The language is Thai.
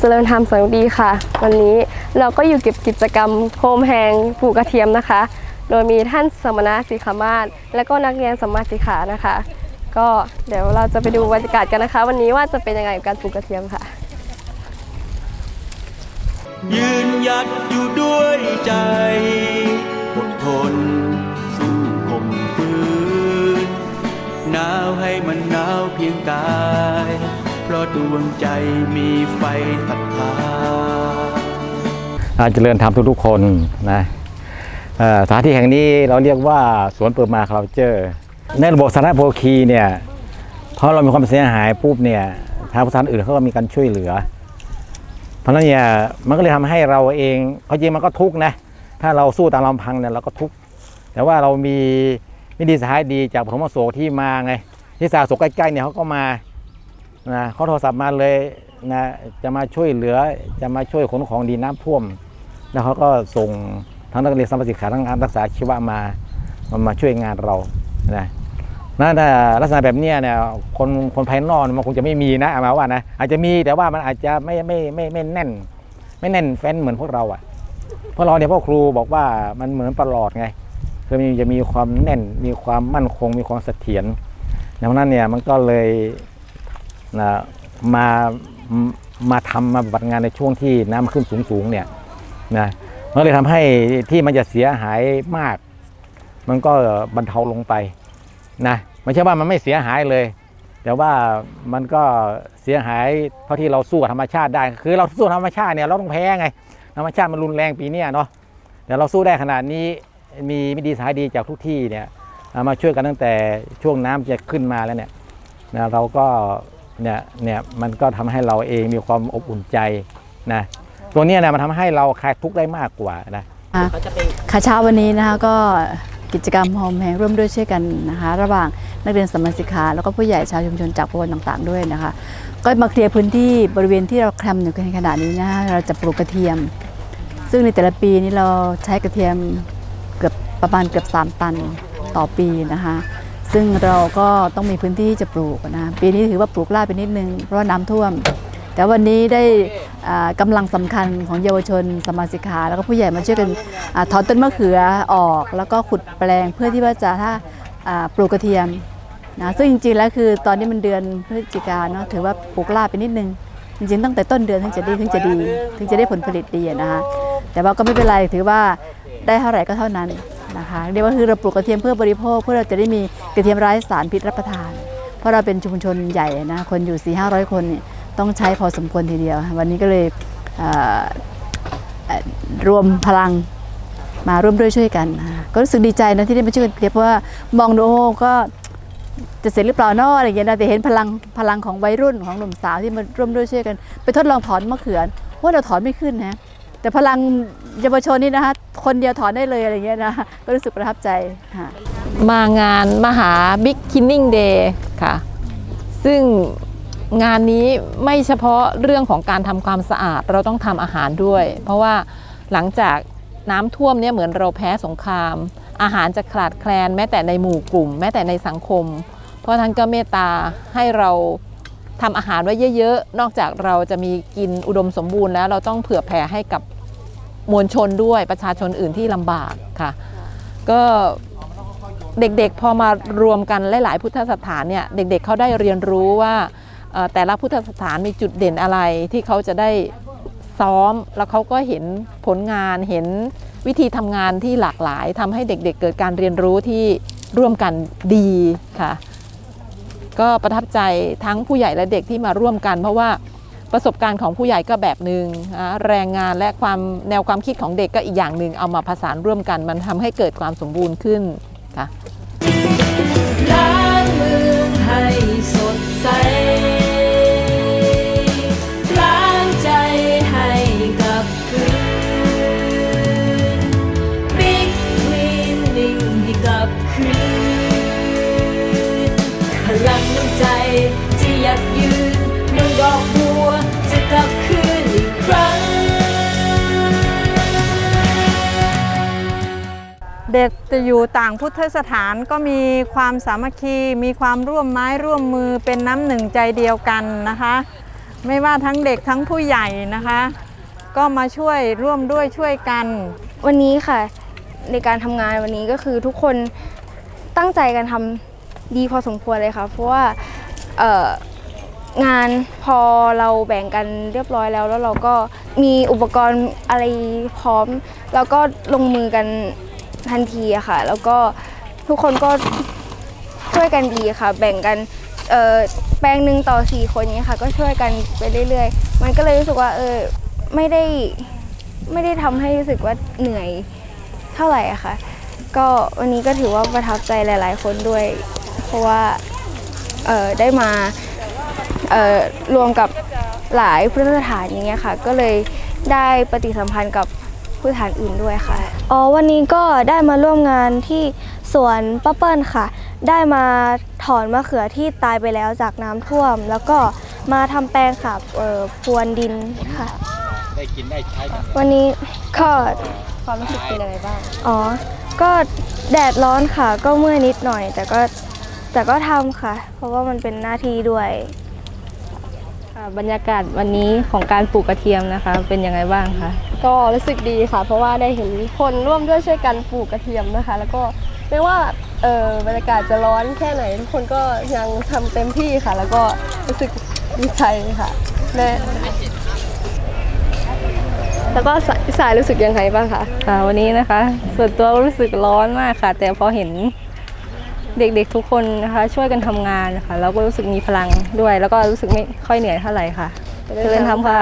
เจริญธรรมสังดีค่ะ วันนี้เราก็อยู่เก็บกิจกรรมโคมแหงปลูกกระเทียมนะคะ โดยมีท่านสมณะสิขามาศและก็นักเรียนสมมาสิขานะคะ ก็เดี๋ยวเราจะไปดูบรรยากาศกันนะคะ วันนี้ว่าจะเป็นยังไงกับการปลูกกระเทียมค่ะ ยืนหยัดอยู่ด้วยใจอดทนสู้ข่มฝืนหนาวให้มันหนาวเพียงกาย เพราะดวงใจมีไฟศรัทธาอ่าเจริญธรรมทุกๆคนนะสถานที่แห่งนี้เราเรียกว่าสวนเปิดมาคาราเจอร์ ในระบบสาธารณโภคีเนี่ยพอเรามีความเสียหายปุ๊บเนี่ยทางประชานอื่นเขาก็มีการช่วยเหลือ เพราะนั้นเนี่ยมันก็เลยทำให้เราเองเขาจริงมันก็ทุกนะถ้าเราสู้ตามลำพังเนี่ยเราก็ทุกแต่ว่าเรามีมิตรสหายดีจากพมโสที่มาไงที่สาสุขใกล้ๆเนี่ยเขาก็มา นะเขาโทรศัพท์มาเลยนะจะมาช่วยเหลือจะมาช่วยขนของดีน้ำท่วมแล้วเขาก็ส่งทั้งนักเรียนสัมปสิกขาทั้งงารักษาชีวะมามามาช่วยงานเรานะนั่นลักษณะแบบนี้เนี่ยคนคนภายนอกมันคงจะไม่มีนะเอามาว่านะอาจจะมีแต่ว่ามันอาจจะไม่ไม่ไม่ไม่แน่น ไม่แน่นแฟ้นเหมือนพวกเราอะเพราะเราเนี่ยพ่อครูบอกว่ามันเหมือนประหลอดไงคือมันจะมีความแน่นมีความมั่นคงมีความเสถียรดังนั้นเนี่ยมันก็เลย นะมามาทำมาปฏิบัติงานในช่วงที่น้ำขึ้นสูงๆเนี่ยนะมันเลยทำให้ที่มันจะเสียหายมาก มันก็บรรเทาลงไปนะไม่ใช่ว่ามันไม่เสียหายเลย แต่ว่ามันก็เสียหายเท่าที่เราสู้กับธรรมชาติได้ คือเราสู้ธรรมชาติเนี่ยเราต้องแพ้ไง ธรรมชาติมันรุนแรงปีนี้เนาะแต่เราสู้ได้ขนาดนี้มีมิตรดีสายดีจากทุกที่เนี่ยเอามาช่วยกันตั้งแต่ช่วงน้ำจะขึ้นมาแล้วเนี่ยนะเราก็ เนี่ยเนี่ยมันก็ทำให้เราเองมีความอบอุ่นใจนะตัวนี้นะมันทำให้เราคลายทุกข์ได้มากกว่านะค่ะเช้าวันนี้นะคะก็กิจกรรมโฮมแฮงร่วมด้วยช่วยกันนะคะ ระหว่างนักเรียนสมมาสิกาแล้วก็ผู้ใหญ่ชาวชุมชนจากประวนต่างๆด้วยนะคะ ก็มาเคลียร์พื้นที่บริเวณที่เราแคลมอยู่ในขณะนี้นะคะเราจะปลูกกระเทียม ซึ่งในแต่ละปีนี้เราใช้กระเทียมเกือบประมาณเกือบ 3 ตันต่อปีนะคะ ซึ่งเราก็ต้องมีพื้นที่จะปลูกนะปีนี้ถือว่าปลูกลาไปนิดนึงเพราะว่าน้ำท่วม แต่วันนี้ได้อ่ากำลังสำคัญของเยาวชนสมาสิกขาแล้วก็ผู้ใหญ่มาช่วยกันอถอนต้นมะเขือออก แล้วก็ขุดแปลงเพื่อที่ว่าจะถ้าปลูกกระเทียมนะซึ่งจริงๆแล้วคือตอนนี้มันเดือนพฤศจิกาเนาะถือว่าปลูกลาไปนิดนึงจริงๆตั้งแต่ต้นเดือนถึงจะดีถึงจะดี ถึงจะได้ผลผลิตดีนะคะแต่ว่าก็ไม่เป็นไรถือว่าได้เท่าไหร่ก็เท่านั้น นะคะเรียกว่าคือเราปลูกกระเทียมเพื่อบริโภค เพื่อเราจะได้มีกระเทียมไร้สารพิษรับประทาน เพราะเราเป็นชุมชนใหญ่นะคนอยู่4 5 0 0คนเนี่ยต้องใช้พอสมควรทีเดียว วันนี้ก็เลยรวมพลังมาร่วมด้วยช่วยกัน ก็รู้สึกดีใจนะที่ได้มาช่วยกันเพราะว่ามองดูโอ้ก็จะเสร็จหรือเปล่านอะอะไรอย่างเงี้ยนะแต่เห็นพลังพลังของวัยรุ่นของหนุ่มสาวที่มาร่วมด้วยช่วยกัน ไปทดลองถอนมะเขือว่าเราถอนไม่ขึ้นนะ แต่พลังเยาวชนนี่นะคะคนเดียวถอนได้เลยอะไรเงี้ยนะก็รู้สึกประทับใจค่ะมางานมหา Big Kinning Day ค่ะ ซึ่งงานนี้ไม่เฉพาะเรื่องของการทำความสะอาดเราต้องทำอาหารด้วย เพราะว่าหลังจากน้ำท่วมเนี่ยเหมือนเราแพ้สงคราม อาหารจะขาดแคลนแม้แต่ในหมู่กลุ่ม แม้แต่ในสังคม เพราะท่านก็เมตตาให้เรา ทำอาหารไว้เยอะๆ นอกจากเราจะมีกินอุดมสมบูรณ์แล้ว เราต้องเผื่อแผ่ให้กับมวลชนด้วยประชาชนอื่นที่ลำบากค่ะ ก็เด็กๆพอมารวมกันหลายๆพุทธสถานเนี่ยเด็กๆเขาได้เรียนรู้ว่าแต่ละพุทธสถานมีจุดเด่นอะไรที่เขาจะได้ซ้อมแล้วเขาก็เห็นผลงานเห็นวิธีทำงานที่หลากหลายทำให้เด็กๆเกิดการเรียนรู้ที่ร่วมกันดีค่ะ ก็ประทับใจทั้งผู้ใหญ่และเด็กที่มาร่วมกัน เพราะว่าประสบการณ์ของผู้ใหญ่ก็แบบหนึ่งนะแรงงานและความแนวความคิดของเด็กก็อีกอย่างหนึ่งเอามาผสานร่วมกัน มันทำให้เกิดความสมบูรณ์ขึ้นค่ะ ลังน้ำใจที่ยากยืนเมืองดอกบัวจะกลับคืนอีกครั้ง เด็กจะอยู่ต่างพุทธสถานก็มีความสามัคคี มีความร่วมไม้ร่วมมือเป็นน้ำหนึ่งใจเดียวกันนะคะ ไม่ว่าทั้งเด็กทั้งผู้ใหญ่นะคะ ก็มาช่วยร่วมด้วยช่วยกัน วันนี้ค่ะ ในการทำงานวันนี้ก็คือทุกคนตั้งใจกันทำ ดีพอสมควรเลยค่ะ เพราะว่างานพอเราแบ่งกันเรียบร้อยแล้ว แล้วเราก็มีอุปกรณ์อะไรพร้อม แล้วก็ลงมือกันทันทีอะค่ะ แล้วก็ทุกคนก็ช่วยกันดีค่ะ แบ่งกันแปลงหนึ่งต่อสี่คนเนี้ยค่ะ ก็ช่วยกันไปเรื่อยๆ มันก็เลยรู้สึกว่าเออไม่ได้ไม่ได้ทำให้รู้สึกว่าเหนื่อยเท่าไหร่อะค่ะ ก็วันนี้ก็ถือว่าประทับใจหลาย ๆ คนด้วย เพราะว่าเอ่อได้มาเอ่อรวมกับหลายพุทธสถานอย่างเงี้ยค่ะ ก็เลยได้ปฏิสัมพันธ์กับพุทธสถานอื่นด้วยค่ะ อ๋อวันนี้ก็ได้มาร่วมงานที่สวนป้าเปิ้ลค่ะ ได้มาถอนมะเขือที่ตายไปแล้วจากน้ำท่วม แล้วก็มาทำแปลงค่ะเอ่อพรวนดินค่ะ ได้กินได้ใช้กันวันนี้ก็ความรู้สึกเป็นยังไงบ้าง อ๋อ ก็แดดร้อนค่ะ ก็เมื่อยนิดหน่อย แต่ก็ แต่ก็ทำค่ะ เพราะว่ามันเป็นหน้าที่ด้วยค่ะบรรยากาศวันนี้ของการปลูกกระเทียมนะคะ เป็นยังไงบ้างคะก็รู้สึกดีค่ะ เพราะว่าได้เห็นคนร่วมด้วยช่วยกันปลูกกระเทียมนะคะ แล้วก็ไม่ว่าเออบรรยากาศจะร้อนแค่ไหน ทุกคนก็ยังทำเต็มที่ค่ะ แล้วก็รู้สึกดีใจค่ะและแล้วก็สายสายรู้สึกยังไงบ้างคะค่ะวันนี้นะคะ ส่วนตัวรู้สึกร้อนมากค่ะ แต่พอเห็น เด็กๆทุกคนนะคะ ช่วยกันทำงานค่ะเราก็รู้สึกมีพลังด้วย แล้วก็รู้สึกไม่ค่อยเหนื่อยเท่าไหร่ค่ะเจริญทำค่ะ